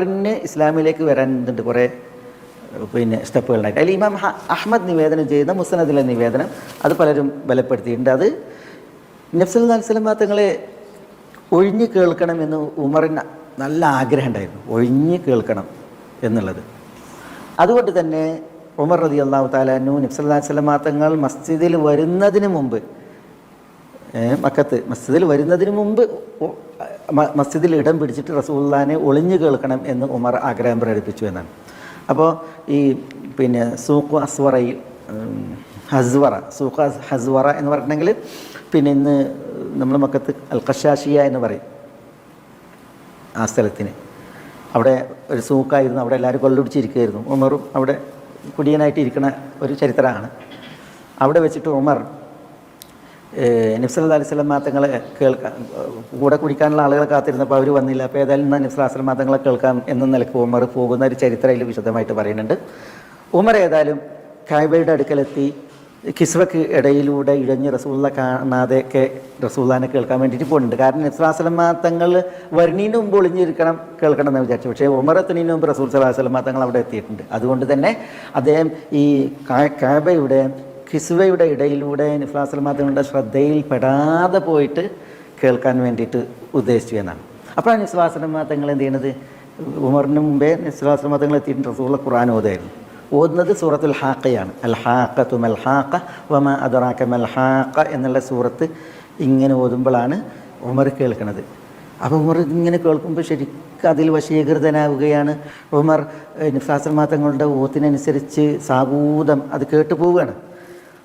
ഉമറിന് ഇസ്ലാമിലേക്ക് വരാൻ എന്തുണ്ട്? കുറേ പിന്നെ സ്റ്റെപ്പുകളുണ്ടായിട്ട് അതിൽ ഇമാം അഹമ്മദ് നിവേദനം ചെയ്യുന്ന മുസ്നദിലെ നിവേദനം അത് പലരും ബലപ്പെടുത്തിയിട്ടുണ്ട്. അത് നഫ്സൽ വസ്ലം തങ്ങളെ ഒഴിഞ്ഞു കേൾക്കണമെന്ന് ഉമറിന് നല്ല ആഗ്രഹം ഉണ്ടായിരുന്നു. ഒഴിഞ്ഞു കേൾക്കണം എന്നുള്ളത്. അതുകൊണ്ട് തന്നെ ഉമർ റതി അള്ളാഹു താലാനു നഫ്സൽ വസ്ലം തങ്ങൾ മസ്ജിദിൽ വരുന്നതിന് മുമ്പ് മക്കത്ത്. മസ്ജിദിൽ വരുന്നതിന് മുമ്പ് മസ്ജിദിൽ ഇടം പിടിച്ചിട്ട് റസൂള്ളാനെ ഒളിഞ്ഞു കേൾക്കണം എന്ന് ഉമർ ആഗ്രഹം പ്രകടിപ്പിച്ചു എന്നാണ്. അപ്പോൾ ഈ പിന്നെ സൂഖ് അസ്വറയിൽ ഹസ്വറ സൂഖ് ഹസ്വറ എന്ന് പറഞ്ഞിട്ടുണ്ടെങ്കിൽ പിന്നെ ഇന്ന് നമ്മൾ മക്കത്ത് അൽ ഖഷാഷിയ എന്ന് പറയും ആ സ്ഥലത്തിന്. അവിടെ ഒരു സൂക്കായിരുന്നു അവിടെ എല്ലാവരും കൊള്ളുപിടിച്ചിരിക്കുകയായിരുന്നു ഉമറും അവിടെ കുടിയനായിട്ട് ഇരിക്കുന്ന ഒരു ചരിത്രമാണ്. അവിടെ വെച്ചിട്ട് ഉമർ നിഫ്സൽ അലൈഹി സ്വലം മാത്തങ്ങളെ കേൾക്കാൻ കൂടെ കുടിക്കാനുള്ള ആളുകളെ കാത്തിരുന്നപ്പോൾ അവർ വന്നില്ല. അപ്പോൾ ഏതായാലും എന്നാൽ നിഫ്സൽ അലൈഹി മാത്തങ്ങളെ കേൾക്കാം എന്ന നിലയ്ക്ക് ഉമർ പോകുന്ന ഒരു ചരിത്രം അതിൽ വിശദമായിട്ട് പറയുന്നുണ്ട്. ഉമർ ഏതായാലും കായ്ബയുടെ അടുക്കലെത്തി കിസ്വക്ക് ഇടയിലൂടെ ഇഴഞ്ഞ് റസൂള്ള കാണാതെയൊക്കെ റസൂള്ളാനെ കേൾക്കാൻ വേണ്ടിയിട്ട് പോകുന്നുണ്ട്. കാരണം നിസ്ലാസ്ലമ തങ്ങൾ വരുന്നതിന് മുമ്പ് ഒളിഞ്ഞിരിക്കണം കേൾക്കണം എന്ന് വിചാരിച്ചു. പക്ഷേ ഉമറത്തിനു മുമ്പ് റസൂൽ സലാഹുലമ തങ്ങൾ അവിടെ എത്തിയിട്ടുണ്ട്. അതുകൊണ്ട് തന്നെ അദ്ദേഹം ഈ കാബയുടെ ഖിസ്വയുടെ ഇടയിലൂടെ നിഫ്ലാസൽ മാധ്യമങ്ങളുടെ ശ്രദ്ധയിൽ പെടാതെ പോയിട്ട് കേൾക്കാൻ വേണ്ടിയിട്ട് ഉദ്ദേശിച്ചു എന്നാണ്. അപ്പോഴാണ് നിസ്ലാസ്ലമ തങ്ങൾ എന്ത് ചെയ്യണത്? ഉമറിന് മുമ്പേ നിസ്ലാസ്ലമ തങ്ങൾ എത്തിയിട്ടുണ്ട്. റസൂള്ള ഖുർആൻ ഓതായിരുന്നു. ഓതുന്നത് സൂറത്തുൽ ഹാക്കയാണ് അൽ ഹാക്കത്തു മൽ ഹാക്ക വമ അദറാക്ക മൽ ഹാക്ക എന്നുള്ള സൂറത്ത് ഇങ്ങനെ ഓതുമ്പോഴാണ് ഉമർ കേൾക്കുന്നത് അപ്പോൾ ഉമർ ഇങ്ങനെ കേൾക്കുമ്പോൾ ശരിക്കും അതിൽ വശീകൃതനാവുകയാണ്. ഉമർ നിഫാസൽ തങ്ങളുടെ ഓത്തിനനുസരിച്ച് സാഗൂതം അത് കേട്ടു പോവുകയാണ്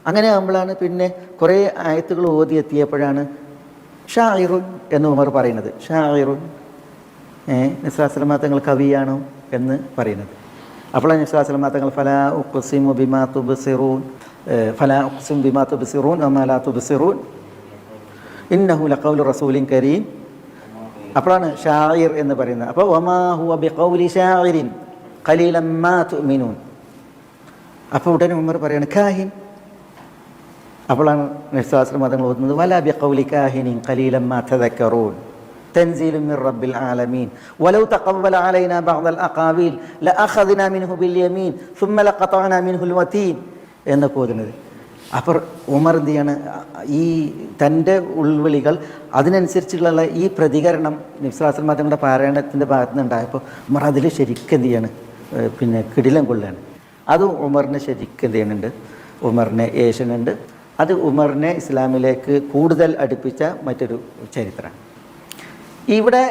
അങ്ങനെ ആകുമ്പോഴാണ് പിന്നെ കുറേ ആയത്തുകൾ ഓതി എത്തിയപ്പോഴാണ് ഷാഹിറുൻ എന്ന് ഉമർ പറയുന്നത്. ഷാഹിറുൻ നിസ്ലാസ്ലമ തങ്ങൾ കവിയാണോ എന്ന് പറയുന്നത്. അപ്പോഴാണ് നിസ്ലാസ്ലമ തങ്ങൾ ഫലാ ഉഖ്സിമു ബിമാ തുബ്സിറൂൻ ഫലാ ഉഖ്സിം ബിമാ തുബ്സിറൂൻ വമാ ലാ തുബ്സിറൂൻ. ഇന്നഹു ലഖൗൽ റസൂലിൻ കരീം. അപ്പോഴാണ് ഷായിർ എന്ന് പറയുന്നത്. അപ്പോൾ വമാ ഹുവ ബിഖൗലി ഷായിരിൻ കലീലമ്മാ തുമിനൂൻ അപ്പോൾ ഉടനെ ഉമർ പറയാണ് കാഹിൻ അപ്പോഴാണ് നിസ്വാശ്രമ മതങ്ങൾ ഓതുന്നത് വല ബി ഖൗലി കാഹിനിൻ ഖലീലം മാ തദക്കറൂൻ تنزيل من رب العالمين ولو تقبل علينا بعض الأقاويل لأخذنا منه باليمين ثم لقطعنا منه الوتين എന്നൊക്കെ ഓതുന്നത് അപ്പോൾ ഉമർ എന്ത് ചെയ്യാണ് ഈ തൻ്റെ ഉൾവിളികൾ അതിനനുസരിച്ചുള്ള ഈ പ്രതികരണം നിസ്ലാസ്ലം തങ്ങളുടെ പാരായണത്തിൻ്റെ ഭാഗത്ത് നിന്നുണ്ടായപ്പോൾ ഉമർ അതിൽ ശരിക്കും എന്ത് ചെയ്യാണ് ഏഹ് പിന്നെ കിടിലം കൊള്ളുകയാണ് അതും ഉമറിനെ ശരിക്കും എന്ത് ചെയ്യുന്നുണ്ട് ഉമറിനെ ഏഷ്യനുണ്ട് അത് ഉമറിനെ ഇസ്ലാമിലേക്ക് കൂടുതൽ അടുപ്പിച്ച മറ്റൊരു ചരിത്രമാണ്. ഇവിടെ